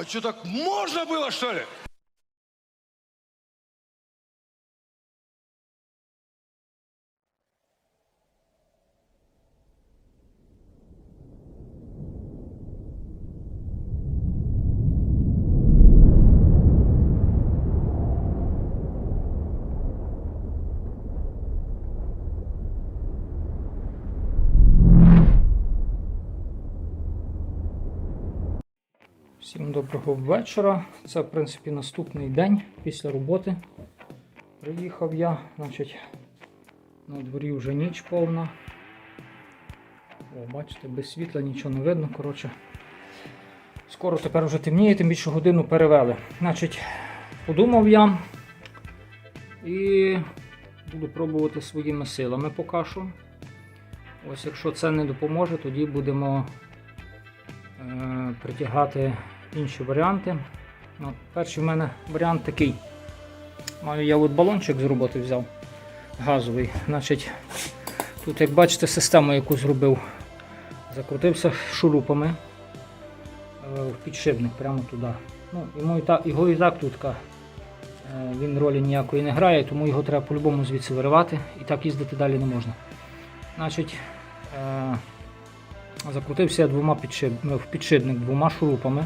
А что, так можно было, что ли? Всім доброго вечора. Це, в принципі, наступний день після роботи. Приїхав я, значить, на дворі вже ніч повна. О, бачите, без світла нічого не видно. Коротше, скоро тепер вже темніє, тим більше годину перевели. Значить, подумав я і буду пробувати своїми силами поки що. Ось якщо це не допоможе, тоді будемо е, притягати інші варіанти. Ну, перший в мене варіант такий. Маю я от балончик з роботи взяв газовий. Значить, тут, як бачите, систему, яку зробив, закрутився шурупами е, в підшипник прямо туди. Ну, йому і так, його і так тут е, він ролі ніякої не грає, тому його треба по-любому звідси виривати і так їздити далі не можна. Значить, е, Закрутився я двома підшип... в підшипник двома шурупами.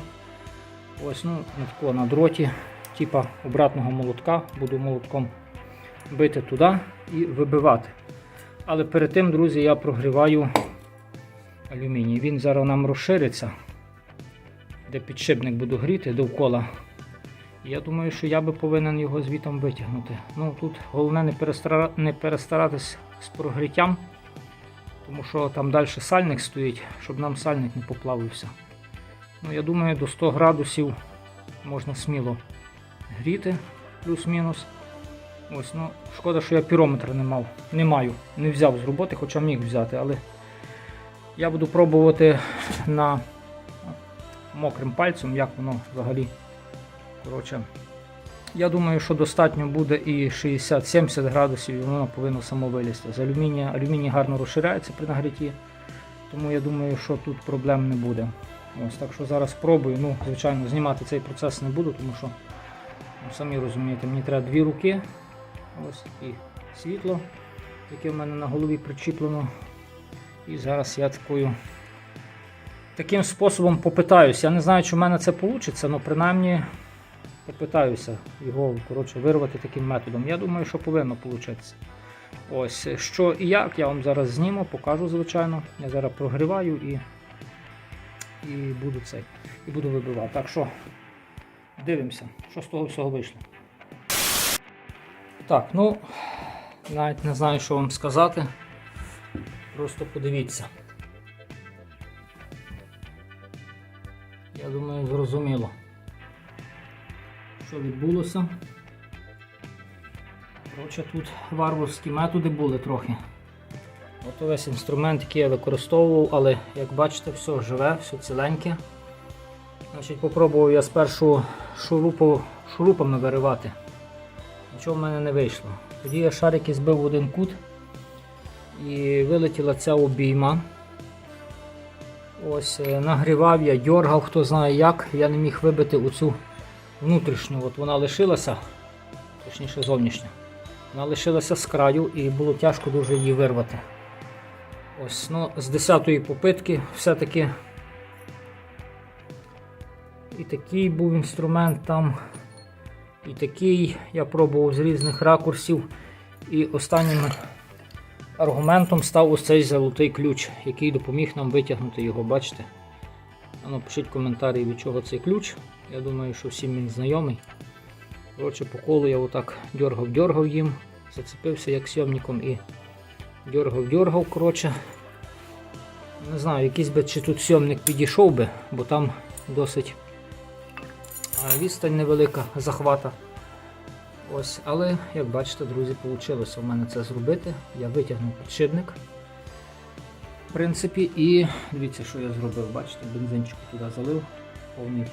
Ось, ну, на тако на дроті, типа обратного молотка, буду молотком бити туди і вибивати. Але перед тим, друзі, я прогріваю алюміній. Він зараз нам розшириться, де підшипник буду гріти довкола. Я думаю, що я би повинен його звітом витягнути. Ну, Тут головне не, перестара... не перестаратись з прогріттям тому що там далі сальник стоїть, щоб нам сальник не поплавився. Ну, Я думаю, до 100 градусів можна сміло гріти, плюс-мінус. Ось, ну, Шкода, що я пірометр не мав. Не маю, не взяв з роботи, хоча міг взяти, але я буду пробувати на мокрим пальцем, як воно взагалі. Коротше, я думаю, що достатньо буде і 60-70 градусів, і воно повинно само вилізти. З алюмінія, алюміній гарно розширяється при нагрітті, тому я думаю, що тут проблем не буде. Ось Так що зараз спробую. Ну, Звичайно, знімати цей процес не буду, тому що, ну, самі розумієте, мені треба дві руки. Ось і світло, яке в мене на голові причіплено. І зараз я такою. Таким способом попитаюся. Я не знаю, чи в мене це вийде, але принаймні попитаюся його коротше, вирвати таким методом. Я думаю, що повинно вийти. Ось, що і як, я вам зараз зніму, покажу, звичайно. Я зараз прогріваю і і буду цей, і буду вибивати. Так що дивимося, що з того всього вийшло. Так, ну, навіть не знаю, що вам сказати. Просто подивіться. Я думаю, зрозуміло що відбулося. Коротше, Тут варварські методи були трохи. От весь інструмент, який я використовував, але як бачите, все живе, все ціленьке. Значить, Попробував я спершу шурупу, шурупами виривати. Нічого в мене не вийшло. Тоді я шарики збив в один кут і вилетіла ця обійма. Ось е, Нагрівав я, дьоргав, хто знає як, я не міг вибити оцю внутрішню, от вона лишилася, точніше зовнішня, вона лишилася з краю і було тяжко дуже її вирвати. Ось, ну, З 10-ї попитки все-таки і такий був інструмент там, і такий я пробував з різних ракурсів. І останнім аргументом став ось цей золотий ключ, який допоміг нам витягнути його, бачите? Ну, Пишіть коментарі, від чого цей ключ. Я думаю, що всім він знайомий. Коротше, по колу я отак дергав-дергав їм, зацепився як сйомником і дергав-дергав. коротше. Не знаю, якийсь би чи тут сйомник підійшов би, бо там досить відстань невелика захвата. Ось, Але, як бачите, друзі, вийшло у мене це зробити. Я витягнув підшипник. В принципі, і дивіться, що я зробив. Бачите, бензинчику туди залив, повний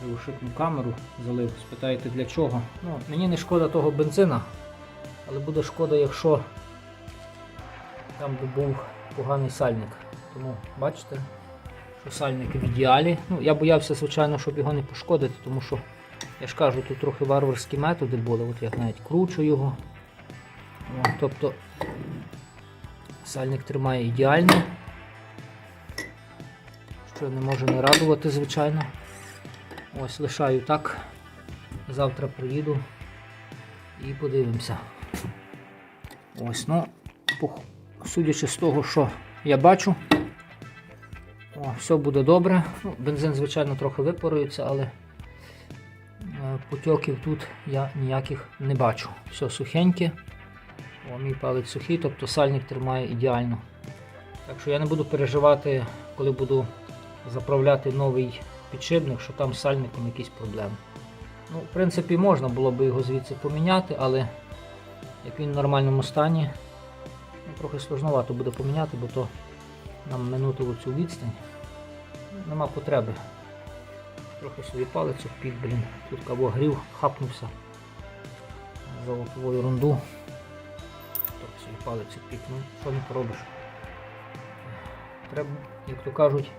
кривошипну камеру залив. Спитаєте для чого? Ну, Мені не шкода того бензина, але буде шкода, якщо там би був поганий сальник. Тому бачите, що сальник в ідеалі. Ну, я боявся, звичайно, щоб його не пошкодити, тому що, я ж кажу, тут трохи варварські методи були. От я навіть кручу його. О, тобто сальник тримає ідеально. Що не може не радувати, звичайно. Ось лишаю так. Завтра приїду і подивимося. Ось, ну, пох- судячи з того, що я бачу, о, все буде добре. Ну, бензин, звичайно, трохи випарується, але е, потьоків тут я ніяких не бачу. Все сухеньке. О, мій палець сухий, тобто сальник тримає ідеально. Так що я не буду переживати, коли буду заправляти новий підшипник, що там з сальником якісь проблеми. Ну, в принципі, можна було би його звідси поміняти, але як він в нормальному стані, ну, трохи сложновато буде поміняти, бо то нам минути оцю відстань. Нема потреби. Трохи собі палець під, блін. Тут кого грів, хапнувся за отову ерунду. Трохи собі палець пік, ну що не поробиш. Треба, як то кажуть,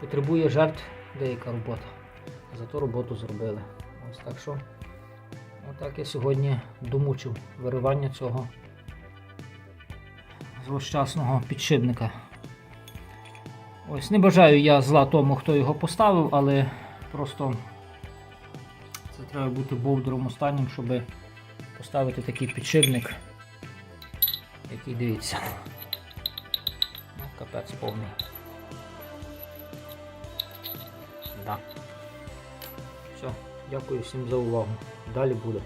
потребує жертв деяка робота. Зато роботу зробили. Ось так що. Отак я сьогодні домучив виривання цього злощасного підшипника. Ось не бажаю я зла тому, хто його поставив, але просто це треба бути бовдуром останнім, щоб поставити такий підшипник, який дивіться. Ну, капець повний. Да. Все, дякую всім за увагу. Далі буде.